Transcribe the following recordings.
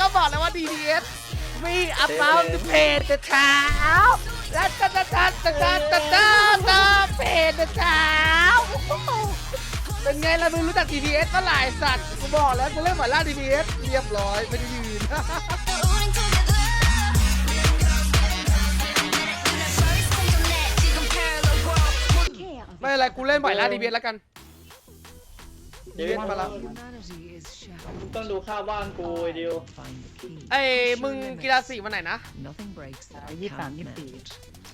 ก็บอกแล้วว่า DDS มีอัพเ u าเพจเช้าแล้วตะตะตะตะตะตะตะตะเพจเช้าเป็นไงล่ะมึงรู้จัก DDS เมื่อไหร่สัตว์กูบอกแล้วกูเล่นหมาล่า DDS เรียบร้อยไม่ได้ยืนไม่เป็นไรกูเล่นหมาล่า DDS แล้วกัน เดี๋ยวมาละต้องดูค่าบ้านกูไอ้ดิวไอ้มึงกีฬาสีวันไหนนะยี่สิบสามยี่สิบสี่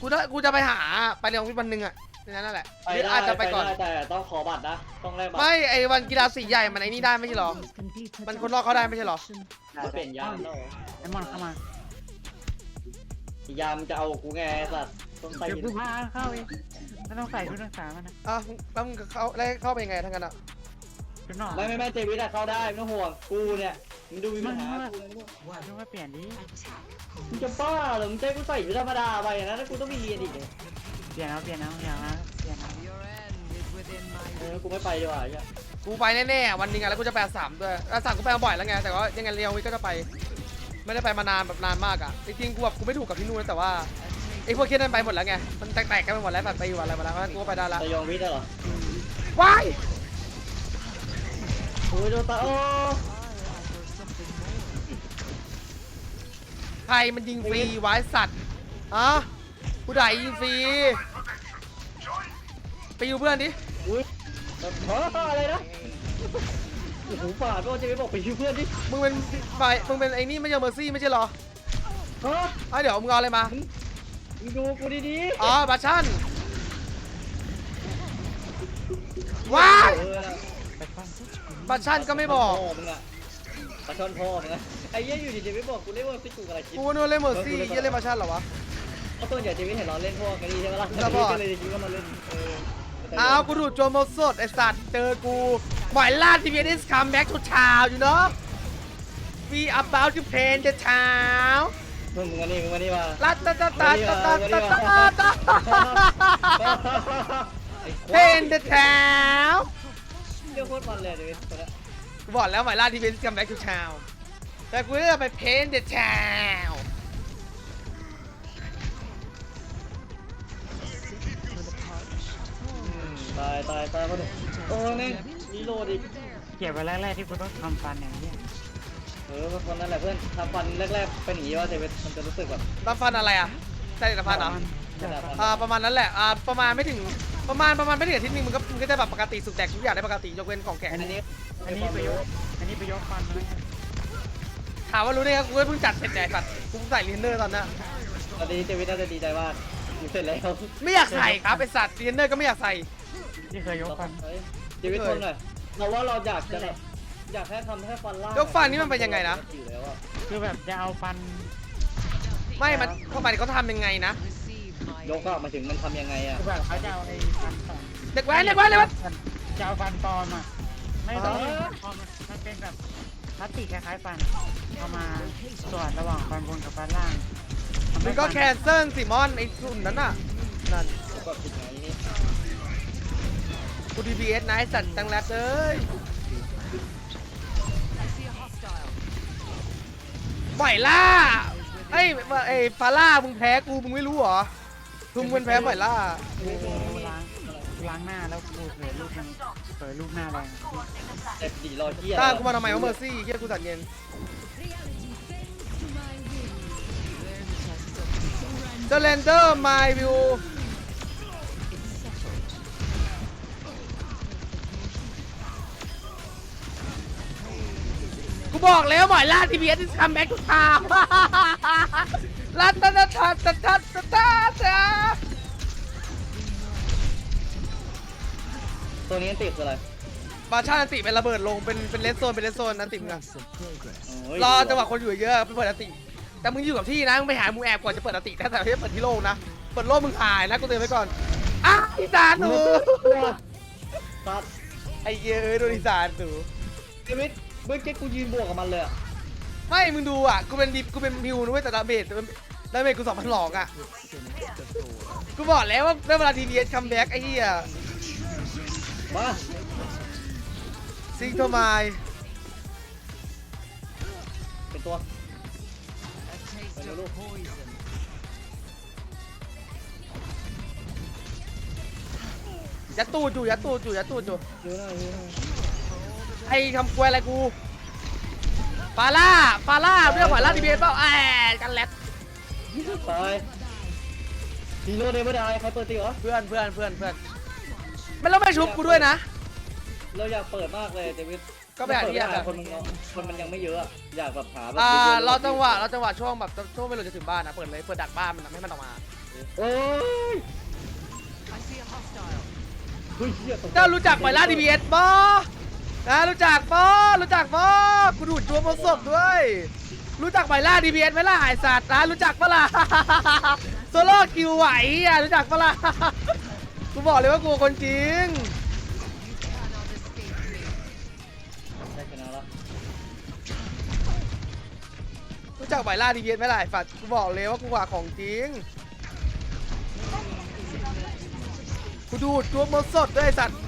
กูจะกูจะไปหาไปเรียนวิทย์วันหนึ่งอะในนั้นนั่นแหละไปหรือได้อาจจะไปก่อนด้แต่ต้องขอบัตรนะต้องแลกบัตรไม่ไอ้วันกีฬาสีใหญ่มันไอ้นี่ได้ไม่ใช่หรอมันคนนอกเข้าได้ไม่ใช่หรอกูเปลี่ยนยามแล้วเหรอไอ้มอนเข้ามายามจะเอากูไงไอ้สัตว์ต้องใส่เดี๋ยวกูพาเข้าเองไม่ต้องใส่ชุดนักศึกษามันนะอะแล้วมึงเข้าแล้วเข้าไปยังไงทั้งนั้นอะ ชุดนอกไม่ไม่ไม่เจวิตอะเข้าได้ไม่ต้องห่วงกูเนี่ยมึงดูมีปัญหามันกูเลยเนี่ยชุดมาเปลี่ยนดิมึงจะบ้าเหรอมึงจะให้กูใส่ชุดธรรมดาไปนะแล้วกูต้องมีเรียนอีกเลยเปลี่ยนเอาเปลี่ยนเอาอย่างนะเปลี่ยนเอาเออกูไม่ไปดีกว่าไอ้เหี้ยกูไปแน่ๆวันหนึงอะแล้วกูจะไปสามด้วยแล้วสามกูไปมาบ่อยแล้วไงแต่ว่ายังไงเรียววิทย์ก็จะไป ไม่ได้ไปมานานแบบนานมากอะจริงๆกูแบบกูไม่ถูกกับที่นู่นนะแต่ว่าไอ้พวกเคสนั้นไปหมดแล้วไงมันแตกๆกันไปหมดแล้วแบบไปอยู่อะไรมาแล้วงั้นกูก็ไปได้ละจะยองวิทย์อะเหรอว้ายโอ้ยโดนตาโอ้ใครมันยิงฟรีไว้สัตว์อะกูด่ายิงฟรีไปอยู่เพื่อนดิอุ้ยแบบฮะอะไรนะโอ้โหฝาดว่าเจวิตบอกไปช่วยเพื่อนดิมึงเป็นไฟมึงเป็นไอ้นี่ไม่ใช่เมอร์ซี่ไม่ใช่เหรอฮะเอ้ยเดี๋ยวมึงเอาอะไรมามึงดูกูดีๆอ๋อบัชชั่นว้ายเออไปฟัง บัชชั่นก็ไม่บอกพ่มึงอะปลาช่อนพ่อมึงอะไอ้เหี้ยอยู่ดีๆไม่บอกกูเล่นว่าซิกูอะไรคิดกูนึกว่าเล่นเมอร์ซี่ยี่เล่นบัชชั่นเหรอวะ เพราะตัวใหญ่เจวิตเห็นเราเล่นพวกนี้ใช่ไหมล่ะครับผมก็เลยคิดว่ามาเล่นเอออ้าวกูดูดโจมโมสดไอสัตว์เจอกูหมายล่าทีวีดิสคัมแบ็กทุกเช้าอยู่เนาะ We about to paint the town มึงมึงมานี่มึงมานี่มาลัตตาตาตาตาตาตาตาตาไอ้ควาย paint the town เรื่องโคตรมันเลยเจวิตตัวเนี้ยกูบอกแล้วหมายล่าทีวีดิสคัมแบ็กทุกเช้าแต่กูจะไป paint the town อืมตายตายตายมาดิโอ้ยแม่งรีโหลดอีกเก็บไว้แรกๆที่กูต้องทำฟันอย่างเงี้ยเออวันนั้นแหละเพื่อนทำฟันแรกๆเป็นอย่างนี้ว่าเจวิตมันจะรู้สึกแบบตาฟันอะไรอะใช่ตาฟันเหรอเดี๋ยวอ่าประมาณนั้นแหละอ่าประมาณไม่ถึง ประมาณประมาณไม่ถึงอาทิตย์หนึงมันก็มันก็จะแบบปกติสุกแดกทุกอย่างได้ปกติยกเว้นของแข็งอันนี้อันนี้ไปยกอันนี้ไปยกฟันมาเลยถามว่ารู้ได้ไงกูก็เพิ่งจัดเสร็จไงสัตว์กูเพิ่งใส่ลินเนอร์ตอนนั้นตอนนี้เจวิตน่าจะดีใจมากอยู่เสร็จแล้วไม่อยากใส่ครับไอสัตว์ลินเนอร์ก็ไม่อยากใส่ที่เคยยกฟัน เฮ้ยเจวิตทนหน่อยเราว่าเราอยากจะแบบอยากให้ทำให้ฟันล่างยกฟันนี่มันเป็นยังไงนะ อยู่แล้วอะคือแบบจะเอาฟัน ไม่มันเข้ามาเขาทำยังไงนะ ยกอะมาถึงมันทำยังไงอะคือแบบเขาจะเอาไอ้ฟันปลอมเด็กแว้นเด็กแว้นเด็กแว้นจะเอาฟันปลอมอะ ไม่ต้องอ๋อปลอมมันเป็นแบบพลาสติกคล้ายๆฟัน เอามาสอดระหว่างฟันบนกับฟันล่างทำให้มึงก็ฟันแคนเซิลสิมอนไอ้สุ่นนั้นน่ะนั่นก็ผิดไงนี่กูดีพีเอสนะไอสัตว์ตังแรปเลยไหวล่าไอ้ยไอ้ฟาร่ามึงแพ้กูมึงไม่รู้เหรอ คือมึงเป็นแพ้ไหวล่ากูล้างล้างหน้าแล้วกูเผยลูกมันเผยลูกหน้าแรงเจ็บดีรอเที่ยตามกูมาทำไมวะเมอร์ซี่เฮียกูสัตว์เย็นเจเลนเดอร์มาวิวกูบอกแล้วบ่อยล่าทีวีเอสคัมแบ็กทุกทาง ลาตาตาตาตาตาตาตาตาตัวนี้อันติดคืออะไรบาชาอันติเป็นระเบิดลงเป็นเป็นเลสโซนเป็นเลสโซนอันติมึงอะโยรอจังหวะคนอยู่เยอะไปเปิดอันติ แต่มึงอยู่กับที่นะมึงไปหามึงแอบก่อนจะเปิดอันติแต่แต่ไม่ได้เปิดที่โล่งนะเปิดโล่งมึงหายนะกูเตือนไว้ก่อนอ้าวอีสานหนูตัดไอ้เยเอ้ยโดนอีสานหนูเจวิตเมื่อกี้กูยืนบวกกับมันเลยอะ ไม่มึงดูอะกูเป็นดิกูเป็นมิวนะเว้ยแต่ดาเมจดาเมจกูสองพันหลอกอะกูบอกแล้วว่าได้เวลาทีวีเอสคัมแบ็กไอ้เหี้ยมาซิงโทมายตัวไปเร็วลูกยัดตูดอยู่ยัดตูดอยู่ยัดตูดอยู่เยอะหน่อยเยอะหน่อยไอ้คำกล้วยอะไรกู ฟาร่าฟาร่าเรื่องฟาร่าดีเบตเปล่าแอบกันแลดตายฮีโร่เดมไดใครเปิดตีเหรอ เพื่อนเพื่อนเพื่อนเพื่อนไม่ต้องไปชุบกูด้วยนะ เราอยากเปิดมากเลยเดวิดก็ไปหาที่เปิดอะม่ด้คนมันคนมันยังไม่เยอะอะอยากแบบหาแบบอ่าเยอะๆเราจังหวะเราจังหวะช่วงแบบช่วงไม่รู้จะถึงบ้านนะเปิดเลยเปิดดักบ้านมันนะไม่ให้มันออกมาโอ้ยเฮ้ยเหี้ยตกใจเจ้ารู้จักไบล่าดีบีเอสบอ นะรู้จักบอรู้จักบอกูดูดจัวบนศพด้วย รู้จักไบล่าดีบีเอสไหมล่ะไอสัตว์นะรู้จักปะล่ะโซโล่คิวไหวอะรู้จักปะล่ะกูบอกเลยว่ากูคนจริงรู้จักไบล่าดีบีเอสไหมล่ะไอสัตว์กูบอกเลยว่ากูว่าของจริงกูดูดจัวบนสดด้วยสัตว์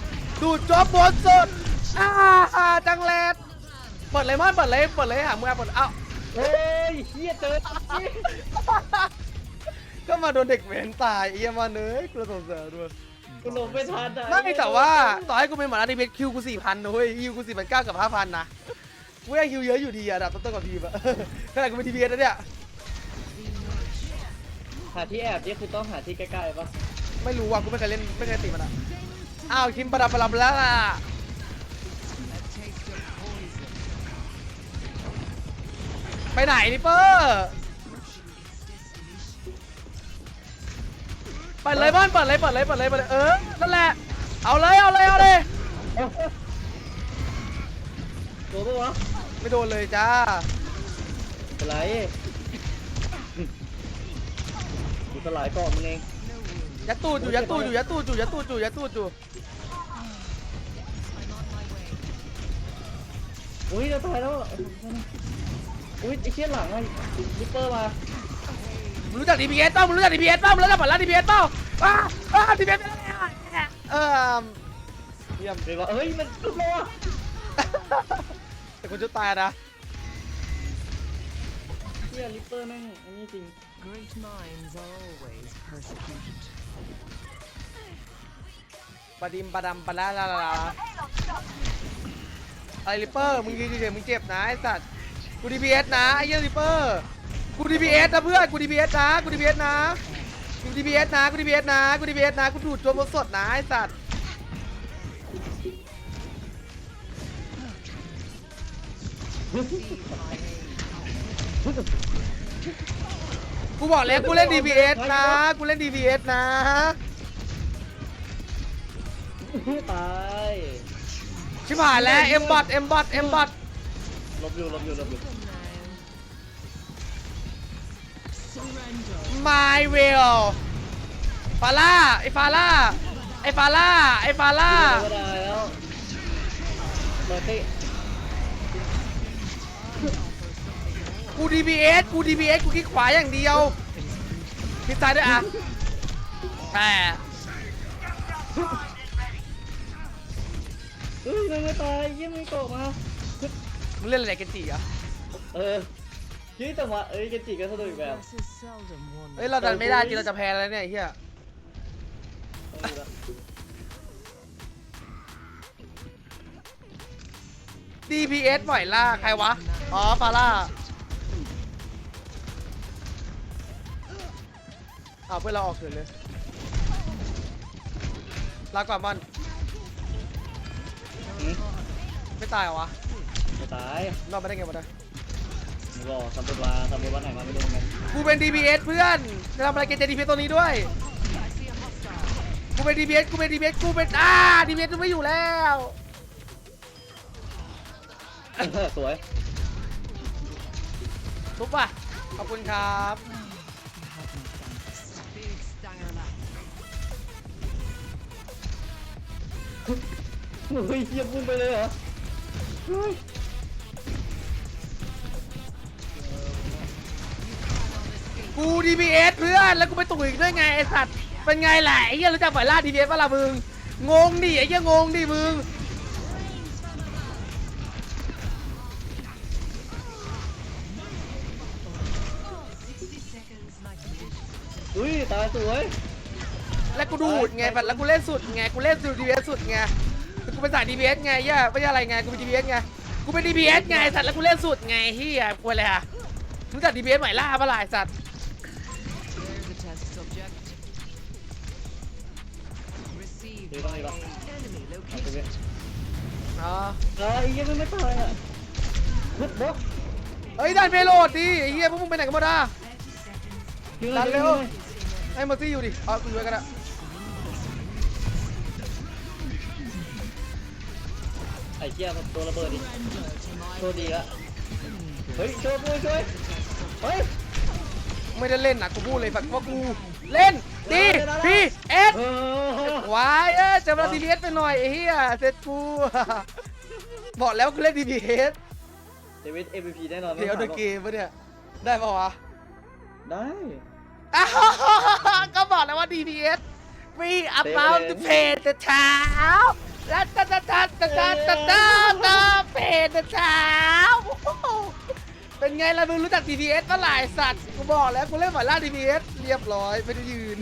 ดูดจัวบนสด อ่าจังแลดเปิดเลยมอนเปิดเลยเปิดเลยหาเมื่อเปิดเอ้าเฮ้ยเฮียเจอก็มาโดนเด็กเว้นตายไอ้เหี้ยมาเนยกูสงสารด้วยกูหลบไม่ทันอะไม่แต่ว่าต่อให้กูเป็นหมาดีเบสคิวกูสี่พันนะเว้ยคิวกูสี่พันเก้ากับห้าพันนะกูยังคิวเยอะอยู่ดีอะดับต้นๆกับทีมอะขนาดกูเป็นทีบีเอสนะเนี่ยหาที่แอบนี่คือต้องหาที่ใกล้ๆปะไม่รู้ว่ะกูไม่เคยเล่นไม่เคยตีมันอะอ้าวคิมประดับประดับแล้วล่ะ ไปไหนนิเปอร์เปิดเลยบ้านเปิดเลยเปิดเลยเปิดเลยเปิดเลยเออนั่นแหละเอาเลยเอาเลยเอาเลยโดนปะวะไม่โดนเลยจ้าเป็นไรกูสลายเกาะมึงเองยัดตูดอยู่ยัดตูดอยู่ยัดตูดอยู่ยัดตูดอยู่ยัดตูดอยู่อุ้ยจะตายแล้ว อุ้ยไอ้เชี่ยหลังอะลิปเปอร์มามึงรู้จัก DPS เปล่ามึงรู้จัก DPS เปล่ามึงรู้จักบัตรละ DPS เปล่าอ้าอ้า DPS เป็นอะไรอะเออเยี่ยมเดี๋ยวว่าเฮ้ยมันลุกแล้วอะแต่คนจะตายนะเชี่ยลิปเปอร์แม่งอันนี้จริง Great minds are always persecuted. ปะดิมปะดำปะละละละละอะไรลิปเปอร์มึงยืนเฉยๆมึงเจ็บนะไอ้สัตว์ กู DPS นะไอ้เหี้ยลิปเปอร์กู DPS นะเพื่อนกู DPS นะกู DPS นะกู DPS นะกู DPS นะกู DPS นะกูดูดจนหมดสดนะไอ้สัตว์กูบอกแล้วกูเล่น DPS นะ กูเล่น DPS นะ ตาย ชิบหายแล้วเอ็มบอทเอ็มบอทเอ็มบอท ลบอยู่ลบอยู่ลบอยู่ My will ฟาร่าไอฟาร่าไอฟาร่าไอฟาร่าไม่ได้แล้วเมอร์ตี้กู DPS กู DPS กูคลิกขวาอย่างเดียวคลิกซ้ายด้วยอะแต่เฮ้ยมันไม่ตายเยี่ยมไม่เกาะมา มึงเล่นอะไรกันจีอะเออยี่แต่ว่าเอ้ยเกจิก็สนุกอีกแบบ This is seldom won. เฮ้ยเราดันไม่ได้จริงเราจะแพ้แล้วเนี่ยไอ้เฮียต้องดูละ DPS ปล่อยล่าใครวะ อ๋อฟาร่าอ้าวเพื่อนเราออกเฉยเลยลาก่อนบอลหืมไม่ตายเหรอวะไม่ ตายรอดมาได้ไงวะเนี่ยมึงรอสำรวจว่าสำรวจว่าไหนมาไม่รู้เหมือนกันกูเป็น DPS เพื่อนจะทำอะไรเกมเจ DPS ตัวนี้ด้วย กูเป็น DPS กูเป็น DPS กูเป็น อ่า DPS กูไม่อยู่แล้ว สวยทุบป่ะ ขอบคุณครับ Big stanger lap. เฮ้ยเยี่ยมพุ่งไปเลยเหรอ กู DPS เพื่อนแล้วกูไปตุ่ยอีกด้วยไงไอสัตว์เป็นไงแหละไอ้เหี้ยรู้จักฝ่ายล่า DPS ป่ะล่ะมึงงงดิไอ้เหี้ยงงดิมึงอุ้ยตาสวย แล้วกูดูดไงบัดแล้วกูเล่นสุดไงกูเล่นสุด DPS สุดไงกูเป็นสาย DPS ไงเหี้ยไม่ใช่อะไรไงกูเป็น DPS ไงกูเป็น DPS ไงไอ้สัตว์แล้วกูเล่นสุดไงเหี้ยกลัวเลยอะรู้จัก DPS ใหม่ล่าปะล่ะไอ้สัตว์ อ้าเอาไปเลย location. อ๋ออ่าอีกยังไม่ตายอะฮึบบล็อกเฮ้ยดันเพโลดดิไอ้เฮียพวกมึงไปไหนกันหมดอะดันเร็ยวให้เมอร์ซี่อยู่ดิ เอาคุยไว้กันอะไอ้เหี้ยมันตัวระเบิดดิตัวดีละเฮ้ยช่วยช่วยช่วยเฮ้ย ไม่ได้เล่นนะกูพูดเลยแบบว่ากู เล่นดีพีเอสวายเออจะมาดีเรียสไปหน่อยไอ้เหี้ยเซตกูบอกแล้วกูเล่นดีพีเอสเดวิดเอ็มพีแน่นอนเดี๋ยวเดอะเกมปะเนี่ยได้ปะวะได้ก็บอกแล้วว่า DPS มีอัพเบลเพจเช้าแล้วตาตาตาตาตาตาเพจเช้า เป็นไงล่ะมึงรู้จัก DPS เมื่าไหร่สัตว์กูบอกแล้วกูเล่นหมาล่า DPS เรียบร้อยไม่ได้ยืน